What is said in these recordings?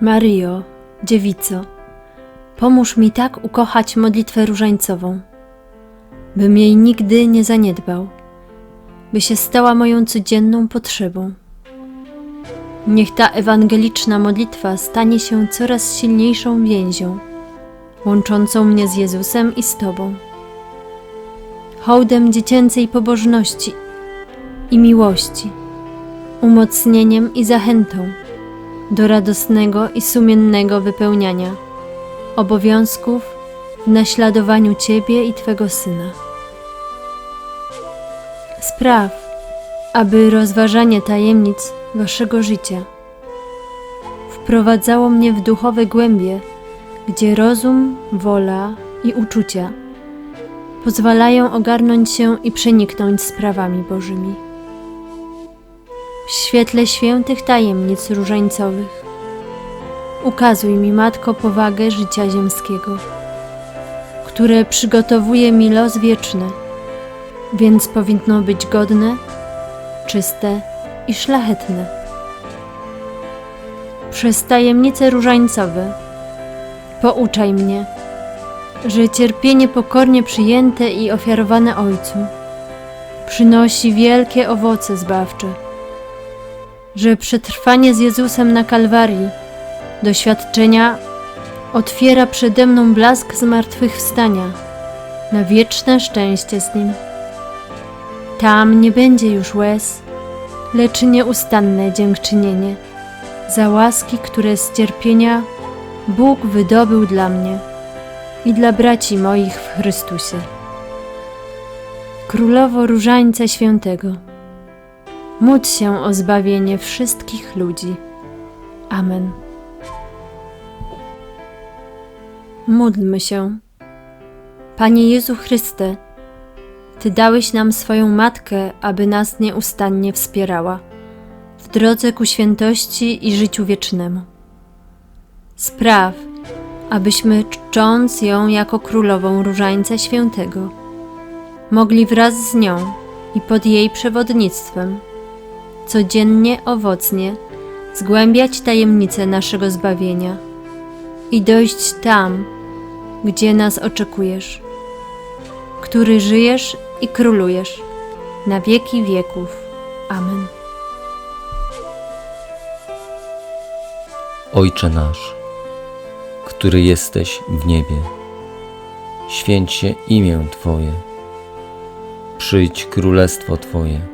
Maryjo, dziewico, pomóż mi tak ukochać modlitwę różańcową, bym jej nigdy nie zaniedbał, by się stała moją codzienną potrzebą. Niech ta ewangeliczna modlitwa stanie się coraz silniejszą więzią, łączącą mnie z Jezusem i z Tobą. Hołdem dziecięcej pobożności i miłości, umocnieniem i zachętą do radosnego i sumiennego wypełniania obowiązków w naśladowaniu Ciebie i Twego Syna. Spraw, aby rozważanie tajemnic Waszego życia wprowadzało mnie w duchowe głębie, gdzie rozum, wola i uczucia pozwalają ogarnąć się i przeniknąć sprawami Bożymi. W świetle świętych tajemnic różańcowych ukazuj mi, Matko, powagę życia ziemskiego, które przygotowuje mi los wieczny, więc powinno być godne, czyste i szlachetne. Przez tajemnice różańcowe pouczaj mnie, że cierpienie pokornie przyjęte i ofiarowane Ojcu przynosi wielkie owoce zbawcze, że przetrwanie z Jezusem na Kalwarii doświadczenia otwiera przede mną blask zmartwychwstania na wieczne szczęście z Nim. Tam nie będzie już łez, lecz nieustanne dziękczynienie za łaski, które z cierpienia Bóg wydobył dla mnie i dla braci moich w Chrystusie. Królowo Różańca Świętego, módl się o zbawienie wszystkich ludzi. Amen. Módlmy się. Panie Jezu Chryste, Ty dałeś nam swoją Matkę, aby nas nieustannie wspierała w drodze ku świętości i życiu wiecznemu. Spraw, abyśmy czcząc ją jako królową Różańca Świętego, mogli wraz z nią i pod jej przewodnictwem codziennie owocnie zgłębiać tajemnice naszego zbawienia i dojść tam, gdzie nas oczekujesz, który żyjesz i królujesz na wieki wieków. Amen. Ojcze nasz, który jesteś w niebie, święć się imię Twoje, przyjdź królestwo Twoje,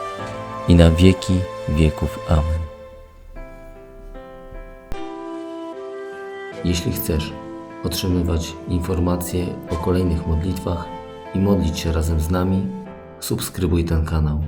i na wieki wieków. Amen. Jeśli chcesz otrzymywać informacje o kolejnych modlitwach i modlić się razem z nami, subskrybuj ten kanał.